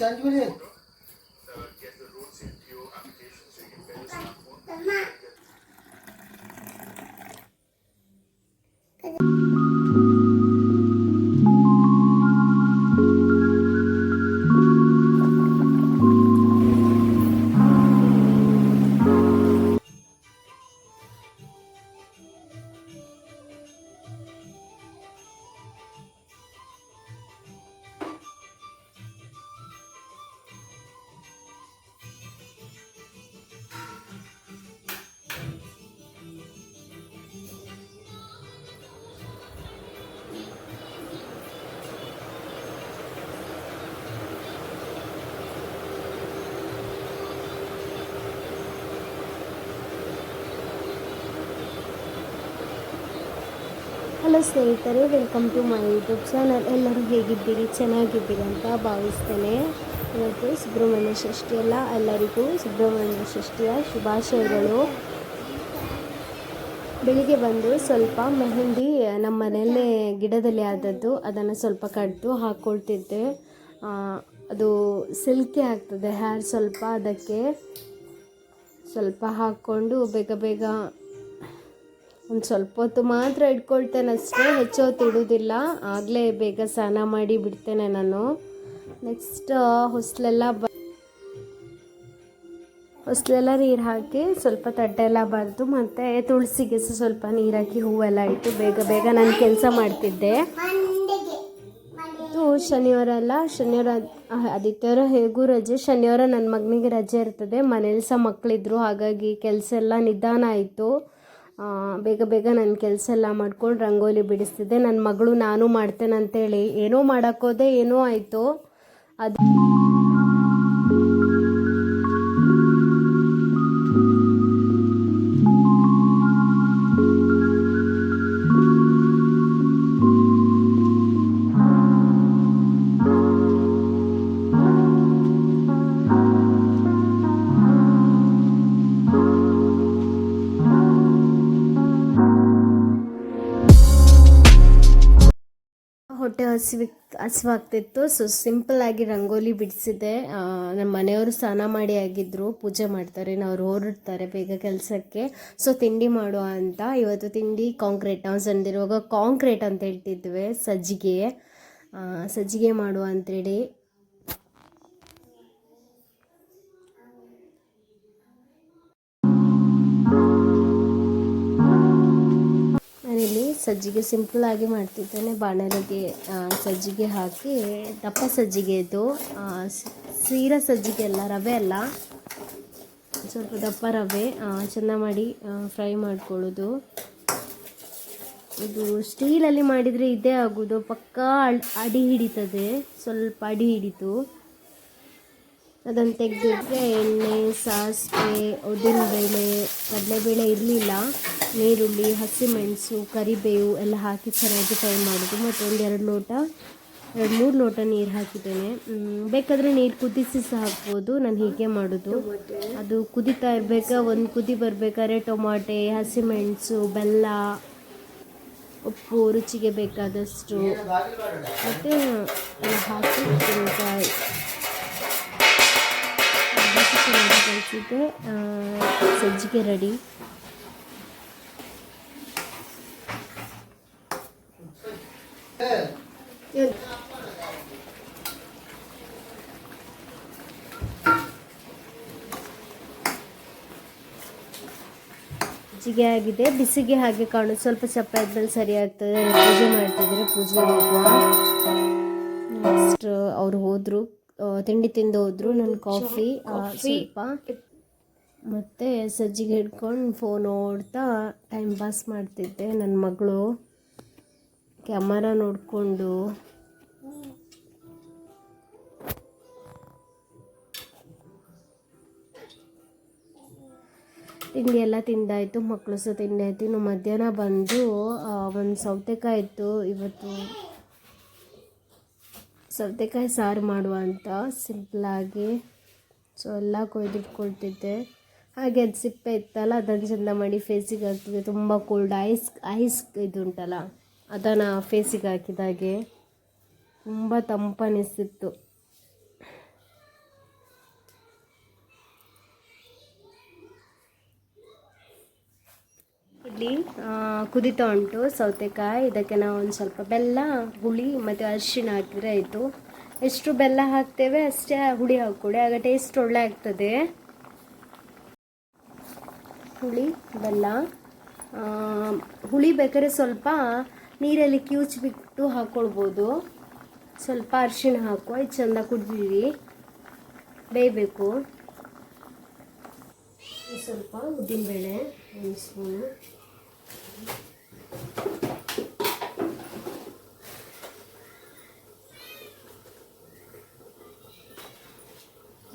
Change will help. Hello ಸ್ನೇಹಿತರೆ welcome to my YouTube channel ಎಲ್ಲರೂ ಹೇಗಿದ್ದೀರಿ? ಚೆನ್ನಾಗಿದ್ದೀರಿ ಅಂತ ಭಾವಿಸ್ತೇನೆ. ಇವತ್ತು ಸುಬ್ರಹ್ಮಣ್ಯ ಷಷ್ಠಿ ಅಲ್ಲ, ಎಲ್ಲರಿಗೂ ಸುಬ್ರಹ್ಮಣ್ಯ ಷಷ್ಠಿಯ ಶುಭಾಶಯಗಳು. ಬೆಳಿಗ್ಗೆ ಬಂದು ಸ್ವಲ್ಪ ಮೆಹಂದಿ, ನಮ್ಮ ಮನೆಯಲ್ಲೇ ಗಿಡದಲ್ಲಿ ಆದದ್ದು, ಅದನ್ನು ಸ್ವಲ್ಪ ಕಡ್ದು ಹಾಕ್ಕೊಳ್ತಿದ್ದೆ ಅದು ಸಿಲ್ಕಿ ಆಗ್ತದೆ ಹೇರ್ ಸ್ವಲ್ಪ ಅದಕ್ಕೆ ಸ್ವಲ್ಪ ಹಾಕ್ಕೊಂಡು ಬೇಗ ಬೇಗ ಒಂದು ಸ್ವಲ್ಪ ಹೊತ್ತು ಮಾತ್ರ ಇಟ್ಕೊಳ್ತೇನೆ ಅಷ್ಟೇ. ಹೆಚ್ಚು ಹೊತ್ತು ಇಡೋದಿಲ್ಲ. ಆಗಲೇ ಬೇಗ ಸ್ನಾನ ಮಾಡಿ ಬಿಡ್ತೇನೆ ನಾನು. ನೆಕ್ಸ್ಟ್ ಹೊಸ್ಲೆಲ್ಲ ಬ ಹೊಸ್ಲೆಲ್ಲ ನೀರು ಹಾಕಿ ಸ್ವಲ್ಪ ತಟ್ಟೆ ಎಲ್ಲ ಬರೆದು ಮತ್ತು ತುಳಸಿಗೆ ಸಹ ಸ್ವಲ್ಪ ನೀರು ಹಾಕಿ ಹೂವೆಲ್ಲ ಇಟ್ಟು ಬೇಗ ಬೇಗ ನಾನು ಕೆಲಸ ಮಾಡ್ತಿದ್ದೆ. ಇದು ಶನಿವಾರ ಅಲ್ಲ. ಶನಿವಾರ ಆದಿತ್ಯವಾರ ಹೇಗೂ ರಜೆ. ಶನಿವಾರ ನನ್ನ ಮಗನಿಗೆ ರಜೆ ಇರ್ತದೆ. ಮನೇಲಿ ಸಹ ಮಕ್ಕಳಿದ್ರು ಹಾಗಾಗಿ ಕೆಲಸ ಎಲ್ಲ ನಿಧಾನ ಆಯಿತು. ಬೇಗ ಬೇಗ ನನ್ನ ಕೆಲಸ ಎಲ್ಲ ಮಾಡ್ಕೊಂಡು ರಂಗೋಲಿ ಬಿಡಿಸ್ತಿದ್ದೆ. ನನ್ನ ಮಗಳು ನಾನು ಮಾಡ್ತೇನೆ ಅಂತೇಳಿ ಏನೋ ಮಾಡೋಕ್ಕೋದೆ ಏನೋ ಆಯಿತು. ಅದು ಹೊಟ್ಟೆ ಹಸಿವಿ ಹಸಿವಾಗ್ತಿತ್ತು. ಸೊ ಸಿಂಪಲ್ ಆಗಿ ರಂಗೋಲಿ ಬಿಡಿಸಿದೆ. ನಮ್ಮ ಮನೆಯವರು ಸ್ನಾನ ಮಾಡಿ ಆಗಿದ್ದರು ಪೂಜೆ ಮಾಡ್ತಾರೆ ಅವ್ರು ಹೊರಡ್ತಾರೆ ಬೇಗ ಕೆಲಸಕ್ಕೆ. ಸೊ ತಿಂಡಿ ಮಾಡುವ ಅಂತ. ಇವತ್ತು ತಿಂಡಿ ಕಾಂಕ್ರೀಟ್. ನಾವು ಸಣ್ಣದಿರುವಾಗ ಕಾಂಕ್ರೀಟ್ ಅಂತ ಹೇಳ್ತಿದ್ವಿ, ಸಜ್ಜಿಗೆ. ಸಜ್ಜಿಗೆ ಮಾಡುವ ಅಂತೇಳಿ ಸಜ್ಜಿಗೆ ಸಿಂಪಲ್ ಆಗಿ ಮಾಡ್ತಿದ್ದೇನೆ. ಬಾಣಲೆಗೆ ಸಜ್ಜಿಗೆ ಹಾಕಿ, ದಪ್ಪ ಸಜ್ಜಿಗೆ ಇದು ಸೀರ ಸಜ್ಜಿಗೆ ಅಲ್ಲ, ರವೆ ಅಲ್ಲ. ಸ್ವಲ್ಪ ದಪ್ಪ ರವೆ ಚೆನ್ನಾಗಿ ಮಾಡಿ ಫ್ರೈ ಮಾಡ್ಕೊಳ್ಳೋದು. ಇದು ಸ್ಟೀಲಲ್ಲಿ ಮಾಡಿದರೆ ಇದೇ ಆಗೋದು. ಪಕ್ಕಾ ಅಡಿ ಹಿಡಿತದೆ. ಸ್ವಲ್ಪ ಅಡಿ ಹಿಡಿತು. ಅದನ್ನು ತೆಗೆದಿದ್ರೆ ಎಣ್ಣೆ, ಸಾಸಿವೆ, ಉದ್ದಿನಬೇಳೆ, ಕಡಲೆಬೇಳೆ ಇರಲಿಲ್ಲ. ನೀರುಳ್ಳಿ ಹಸಿಮೆಣಸು ಕರಿಬೇವು ಎಲ್ಲ ಹಾಕಿ ಚೆನ್ನಾಗಿ ಫ್ರೈ ಮಾಡೋದು ಮತ್ತು ಒಂದು ಎರಡು ಲೋಟ, ಎರಡು ಮೂರು ಲೋಟ ನೀರು ಹಾಕಿದ್ದೇನೆ. ಬೇಕಾದರೆ ನೀರು ಕುದಿಸಿ ಸಹ ಹಾಕ್ಬೋದು. ನಾನು ಹೀಗೆ ಮಾಡೋದು. ಅದು ಕುದಿತಾ ಇರಬೇಕಾ? ಒಂದು ಕುದಿ ಬರಬೇಕಾದ್ರೆ ಟೊಮಾಟೆ ಹಸಿಮೆಣಸು ಬೆಲ್ಲ, ಉಪ್ಪು ರುಚಿಗೆ ಬೇಕಾದಷ್ಟು. ಮತ್ತು ಹಾಕಿ ಕಳಿಸಿದ್ದೆ ಸಜ್ಜಿಗೆ ರೆಡಿ. ಸಜ್ಜಿಗೆ ಆಗಿದೆ. ಬಿಸಿಗೆ ಹಾಗೆ ಕಾಣುತ್ತೆ ಸ್ವಲ್ಪ ಚಪ್ಪ ಇದ್ಮೇಲೆ ಸರಿ ಆಗ್ತದೆ. ಪೂಜೆ ಮಾಡ್ತಿದ್ರೆ ಪೂಜೆ ನೆಕ್ಸ್ಟ್ ಅವ್ರು ಹೋದರು ತಿಂಡಿ ತಿಂದು ಹೋದ್ರು ನನ್ನ ಕಾಫಿ ಸ್ವಲ್ಪ. ಮತ್ತು ಸಜ್ಜಿಗೆ ಹಿಡ್ಕೊಂಡು ಫೋನ್ ನೋಡ್ತಾ ಟೈಮ್ ಪಾಸ್ ಮಾಡ್ತಿದ್ದೆ. ನನ್ನ ಮಗಳು ಕ್ಯಾಮರಾ ನೋಡಿಕೊಂಡು ತಿಂಡಿ ಎಲ್ಲ ತಿಂದಾಯಿತು ಮಕ್ಕಳು ಸಹ ತಿಂಡಿ ಆಯಿತು ಇನ್ನು ಮಧ್ಯಾಹ್ನ ಬಂದು ಒಂದು ಸೌತೆಕಾಯಿ ಇತ್ತು. ಇವತ್ತು ಸೌತೆಕಾಯಿ ಸಾರು ಮಾಡುವ ಅಂತ ಸಿಂಪಲಾಗಿ ಸೊ ಎಲ್ಲ ಕೊಯ್ದಿಟ್ಕೊಳ್ತಿದ್ದೆ. ಹಾಗೆ ಅದು ಸಿಪ್ಪೆ ಇತ್ತಲ್ಲ ಅದನ್ನು ಚಂದ ಮಾಡಿ ಫೇಸಿಗೆ ಹಾಕ್ತಿದ್ದೆ ತುಂಬ ಕೋಲ್ಡ್ ಐಸ್ ಐಸ್ ಇದು ಉಂಟಲ್ಲ, ಅದನ್ನು ಫೇಸಿಗೆ ಹಾಕಿದಾಗೆ ತುಂಬ ತಂಪನಿಸ್ತಿತ್ತು ಇಲ್ಲಿ ಆ, ಕುದೀತಾ ಉಂಟು ಸೌತೆಕಾಯಿ ಇದಕ್ಕೆ ನಾವು ಒಂದು ಸ್ವಲ್ಪ ಬೆಲ್ಲ ಹುಳಿ ಮತ್ತು ಅರಿಶಿಣ ಹಾಕಿದ್ರೆ ಆಯಿತು. ಎಷ್ಟು ಬೆಲ್ಲ ಹಾಕ್ತೇವೆ ಅಷ್ಟೇ ಹುಳಿ ಹಾಕ್ಕೊಡಿ ಆಗ ಟೇಸ್ಟ್ ಒಳ್ಳೆ ಆಗ್ತದೆ ಹುಳಿ ಬೆಲ್ಲ ಹುಳಿ ಬೇಕಾದ್ರೆ ಸ್ವಲ್ಪ ನೀರಲ್ಲಿ ಕಿವುಚ್ಬಿಟ್ಟು ಹಾಕ್ಕೊಳ್ಬೋದು ಸ್ವಲ್ಪ ಅರಿಶಿಣ ಹಾಕುವ ಇದು ಚೆಂದ ಕುದಿರಿ ಬೇಯಬೇಕು. ಸ್ವಲ್ಪ ಉದ್ದಿನಬೇಳೆ ಒಂದು ಸ್ಪೂನು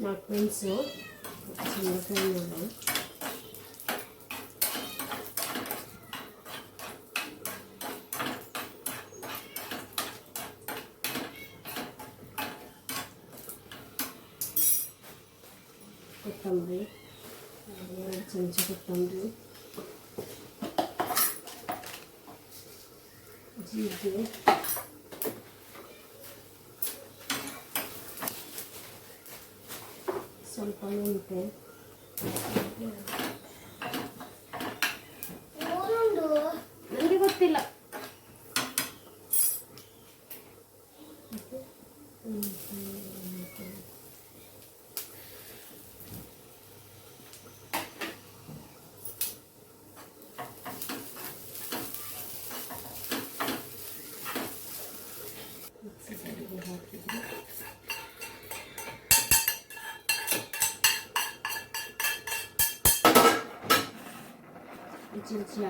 ನಾಲ್ಕು ಮೆಣಸು ಚೆಂದ ಫ್ರೈ ಮಾಡಿ ಕೊತ್ತಂಬರಿ ಎರಡು ಚಮಚ ಜೀರಿಗೆ ಸ್ವಲ್ಪ ಮೆಂತೆ ರುಚಿ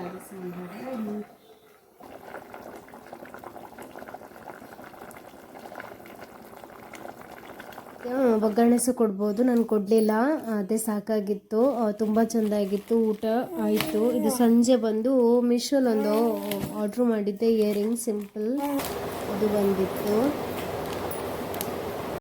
ಕೊಡ್ಬೋದು. ನಾನು ಕೊಡಲಿಲ್ಲ. ಅದೇ ಸಾಕಾಗಿತ್ತು. ತುಂಬ ಚೆಂದಾಗಿತ್ತು. ಊಟ ಆಯಿತು. ಇದು ಸಂಜೆ ಬಂದು ಮೀಶೋಲೊಂದು ಆರ್ಡ್ರ್ ಮಾಡಿದ್ದೆ. ಇಯರಿಂಗ್ ಸಿಂಪಲ್ ಅದು ಬಂದಿತ್ತು.